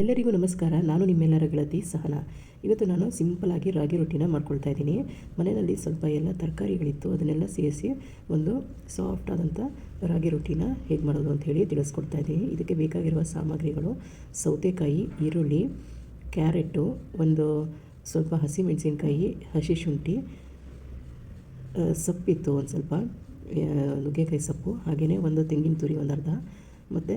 ಎಲ್ಲರಿಗೂ ನಮಸ್ಕಾರ. ನಾನು ನಿಮ್ಮೆಲ್ಲರ ಗೆಳತಿ ಸಹನ. ಇವತ್ತು ನಾನು ಸಿಂಪಲಾಗಿ ರಾಗಿ ರೊಟ್ಟಿನ ಮಾಡ್ಕೊಳ್ತಾ ಇದ್ದೀನಿ. ಮನೆಯಲ್ಲಿ ಸ್ವಲ್ಪ ಎಲ್ಲ ತರಕಾರಿಗಳಿತ್ತು, ಅದನ್ನೆಲ್ಲ ಸೇರಿಸಿ ಒಂದು ಸಾಫ್ಟ್ ಆದಂಥ ರಾಗಿ ರೊಟ್ಟಿನ ಹೇಗೆ ಮಾಡೋದು ಅಂತ ಹೇಳಿ ತಿಳಿಸ್ಕೊಡ್ತಾ ಇದ್ದೀನಿ. ಇದಕ್ಕೆ ಬೇಕಾಗಿರುವ ಸಾಮಗ್ರಿಗಳು ಸೌತೆಕಾಯಿ, ಈರುಳ್ಳಿ, ಕ್ಯಾರೆಟು, ಒಂದು ಸ್ವಲ್ಪ ಹಸಿ ಮೆಣಸಿನ್ಕಾಯಿ ಹಸಿ ಶುಂಠಿ ಸೊಪ್ಪಿತ್ತು ಒಂದು ಸ್ವಲ್ಪ ನುಗ್ಗೆಕಾಯಿ ಸೊಪ್ಪು ಹಾಗೆಯೇ ಒಂದು ತೆಂಗಿನ ತುರಿ ಒಂದು ಅರ್ಧ, ಮತ್ತು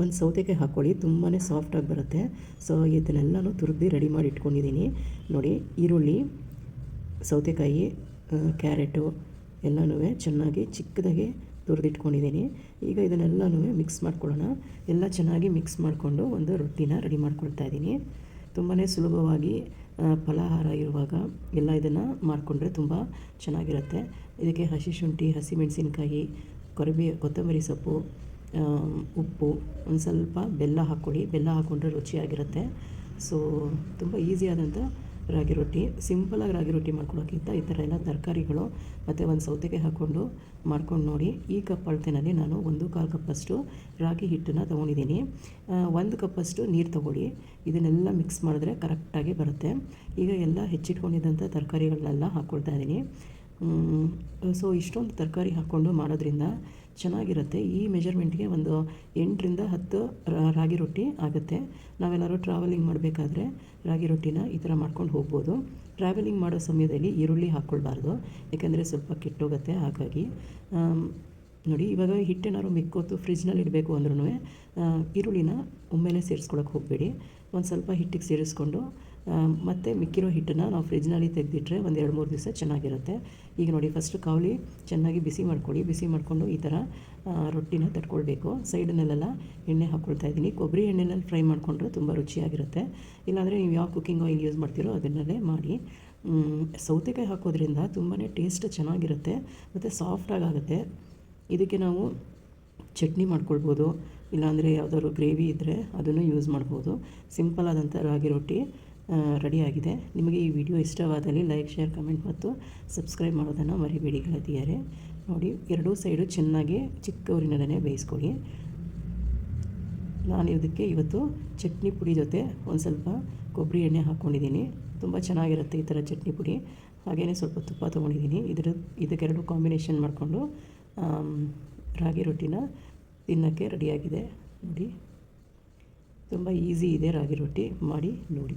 ಒಂದು ಸೌತೆಕಾಯಿ ಹಾಕ್ಕೊಳ್ಳಿ ತುಂಬಾ ಸಾಫ್ಟಾಗಿ ಬರುತ್ತೆ. ಸೊ ಇದನ್ನೆಲ್ಲನೂ ತುರಿದು ರೆಡಿ ಮಾಡಿ ಇಟ್ಕೊಂಡಿದ್ದೀನಿ. ನೋಡಿ, ಈರುಳ್ಳಿ, ಸೌತೆಕಾಯಿ ಕ್ಯಾರೆಟು ಎಲ್ಲನೂ ಚೆನ್ನಾಗಿ ಚಿಕ್ಕದಾಗಿ ತುರಿದಿಟ್ಕೊಂಡಿದ್ದೀನಿ ಈಗ ಇದನ್ನೆಲ್ಲನೂ ಮಿಕ್ಸ್ ಮಾಡ್ಕೊಳ್ಳೋಣ. ಎಲ್ಲ ಚೆನ್ನಾಗಿ ಮಿಕ್ಸ್ ಮಾಡಿಕೊಂಡು ಒಂದು ರೊಟ್ಟಿನ ರೆಡಿ ಮಾಡ್ಕೊಳ್ತಾ ಇದ್ದೀನಿ. ತುಂಬಾ ಸುಲಭವಾಗಿ ಫಲಾಹಾರ ಇರುವಾಗ ಎಲ್ಲ ಇದನ್ನು ಮಾಡಿಕೊಂಡ್ರೆ ತುಂಬ ಚೆನ್ನಾಗಿರುತ್ತೆ. ಇದಕ್ಕೆ ಹಸಿ ಶುಂಠಿ ಹಸಿಮೆಣಸಿನ್ಕಾಯಿ ಮೆಣಸಿನ್ಕಾಯಿ, ಕೊರಿಬಿ, ಕೊತ್ತಂಬರಿ ಸೊಪ್ಪು ಉಪ್ಪು, ಒಂದು ಸ್ವಲ್ಪ ಬೆಲ್ಲ ಹಾಕ್ಕೊಳ್ಳಿ. ಬೆಲ್ಲ ಹಾಕ್ಕೊಂಡ್ರೆ ರುಚಿಯಾಗಿರುತ್ತೆ. ಸೊ ತುಂಬ ಈಸಿಯಾದಂಥ ರಾಗಿ ರೊಟ್ಟಿ. ಸಿಂಪಲಾಗಿ ರಾಗಿ ರೊಟ್ಟಿ ಮಾಡ್ಕೊಳ್ಳೋಕ್ಕಿಂತ ಈ ಥರ ಎಲ್ಲ ತರಕಾರಿಗಳು ಮತ್ತು ಒಂದು ಸೌತೆಕಾಯಿ ಹಾಕ್ಕೊಂಡು ಮಾಡ್ಕೊಂಡು ನೋಡಿ. ಈ ಕಪ್ ಅಳತೆನಲ್ಲಿ ನಾನು ಒಂದು ಕಾಲು ಕಪ್ಪಷ್ಟು ರಾಗಿ ಹಿಟ್ಟನ್ನು ತೊಗೊಂಡಿದ್ದೀನಿ. ಒಂದು ಕಪ್ಪಷ್ಟು ನೀರು ತೊಗೊಳ್ಳಿ. ಇದನ್ನೆಲ್ಲ ಮಿಕ್ಸ್ ಮಾಡಿದ್ರೆ ಕರೆಕ್ಟಾಗಿ ಬರುತ್ತೆ. ಈಗ ಎಲ್ಲ ಹೆಚ್ಚಿಟ್ಕೊಂಡಿದ್ದಂಥ ತರಕಾರಿಗಳನ್ನೆಲ್ಲ ಹಾಕ್ಕೊಳ್ತಾ ಇದ್ದೀನಿ. ಸೊ ಇಷ್ಟೊಂದು ತರಕಾರಿ ಹಾಕ್ಕೊಂಡು ಮಾಡೋದ್ರಿಂದ ಚೆನ್ನಾಗಿರುತ್ತೆ. ಈ ಮೆಜರ್ಮೆಂಟ್ಗೆ ಒಂದು ಎಂಟರಿಂದ ಹತ್ತು ರಾಗಿ ರೊಟ್ಟಿ ಆಗುತ್ತೆ. ನಾವೆಲ್ಲರೂ ಟ್ರಾವೆಲಿಂಗ್ ಮಾಡಬೇಕಾದ್ರೆ ರಾಗಿ ರೊಟ್ಟಿನ ಈ ಥರ ಮಾಡ್ಕೊಂಡು ಹೋಗ್ಬೋದು. ಟ್ರಾವೆಲಿಂಗ್ ಮಾಡೋ ಸಮಯದಲ್ಲಿ ಈರುಳ್ಳಿ ಹಾಕ್ಕೊಳ್ಬಾರ್ದು. ಯಾಕೆಂದರೆ ಸ್ವಲ್ಪ ಕೆಟ್ಟೋಗುತ್ತೆ, ಹಾಗಾಗಿ. ನೋಡಿ, ಇವಾಗ ಹಿಟ್ಟೇನಾದ್ರು ಮಿಕ್ಕೋತು ಫ್ರಿಜ್ನಲ್ಲಿ ಇಡಬೇಕು ಅಂದ್ರೂ ಈರುಳ್ಳಿನ ಒಮ್ಮೆಲೆ ಸೇರಿಸ್ಕೊಳಕ್ಕೆ ಹೋಗಬೇಡಿ. ಒಂದು ಸ್ವಲ್ಪ ಹಿಟ್ಟಿಗೆ ಸೇರಿಸ್ಕೊಂಡು ಮತ್ತೆ ಮಿಕ್ಕಿರೋ ಹಿಟ್ಟನ್ನು ನಾವು ಫ್ರಿಜ್ನಲ್ಲಿ ತೆಗೆದಿಟ್ರೆ ಒಂದು ಎರಡು ಮೂರು ದಿವಸ ಚೆನ್ನಾಗಿರುತ್ತೆ. ಈಗ ನೋಡಿ ಫಸ್ಟ್ ಕಾವಲಿ ಚೆನ್ನಾಗಿ ಬಿಸಿ ಮಾಡ್ಕೊಳ್ಳಿ. ಬಿಸಿ ಮಾಡಿಕೊಂಡು ಈ ಥರ ರೊಟ್ಟಿನ ತಟ್ಕೊಳ್ಬೇಕು. ಸೈಡನ್ನೆಲ್ಲ ಎಣ್ಣೆ ಹಾಕ್ಕೊಳ್ತಾ ಇದ್ದೀನಿ. ಕೊಬ್ಬರಿ ಎಣ್ಣೆನಲ್ಲಿ ಫ್ರೈ ಮಾಡಿಕೊಂಡ್ರೆ ತುಂಬ ರುಚಿಯಾಗಿರುತ್ತೆ. ಇಲ್ಲಾಂದರೆ ನೀವು ಯಾವ ಕುಕ್ಕಿಂಗ್ ಆಯಿಲ್ ಯೂಸ್ ಮಾಡ್ತೀರೋ ಅದನ್ನಲ್ಲೇ ಮಾಡಿ. ಸೌತೆಕಾಯಿ ಹಾಕೋದ್ರಿಂದ ತುಂಬಾ ಟೇಸ್ಟ್ ಚೆನ್ನಾಗಿರುತ್ತೆ, ಮತ್ತು ಸಾಫ್ಟಾಗಿ ಆಗುತ್ತೆ ಇದಕ್ಕೆ ನಾವು ಚಟ್ನಿ ಮಾಡ್ಕೊಳ್ಬೋದು. ಇಲ್ಲಾಂದರೆ ಯಾವುದಾದ್ರು ಗ್ರೇವಿ ಇದ್ದರೆ ಅದನ್ನು ಯೂಸ್ ಮಾಡ್ಬೋದು. ಸಿಂಪಲ್ ಆದಂಥ ರಾಗಿ ರೊಟ್ಟಿ ರೆಡಿಯಾಗಿದೆ. ನಿಮಗೆ ಈ ವಿಡಿಯೋ ಇಷ್ಟವಾದಲ್ಲಿ ಲೈಕ್, ಶೇರ್, ಕಮೆಂಟ್ ಮತ್ತು ಸಬ್ಸ್ಕ್ರೈಬ್ ಮಾಡೋದನ್ನು ಮರಿಬೇಡಿ ಗೆಳತಿಯರೇ. ನೋಡಿ, ಎರಡೂ ಸೈಡು ಚೆನ್ನಾಗಿ ಚಿಕ್ಕವರಿನಲ್ಲೇ ಬೇಯಿಸ್ಕೊಳ್ಳಿ ನಾನು ಇದಕ್ಕೆ ಇವತ್ತು ಚಟ್ನಿ ಪುಡಿ ಜೊತೆ ಒಂದು ಸ್ವಲ್ಪ ಕೊಬ್ಬರಿ ಎಣ್ಣೆ ಹಾಕ್ಕೊಂಡಿದ್ದೀನಿ. ತುಂಬ ಚೆನ್ನಾಗಿರುತ್ತೆ ಈ ಥರ ಚಟ್ನಿ ಪುಡಿ. ಹಾಗೆಯೇ ಸ್ವಲ್ಪ ತುಪ್ಪ ತೊಗೊಂಡಿದ್ದೀನಿ. ಇದರ, ಇದಕ್ಕೆರಡು ಕಾಂಬಿನೇಷನ್ ಮಾಡಿಕೊಂಡು ರಾಗಿ ರೊಟ್ಟಿನ ತಿನ್ನೋಕ್ಕೆ ರೆಡಿಯಾಗಿದೆ. ನೋಡಿ, ತುಂಬ ಈಸಿ ಇದೆ ರಾಗಿ ರೊಟ್ಟಿ. ಮಾಡಿ ನೋಡಿ.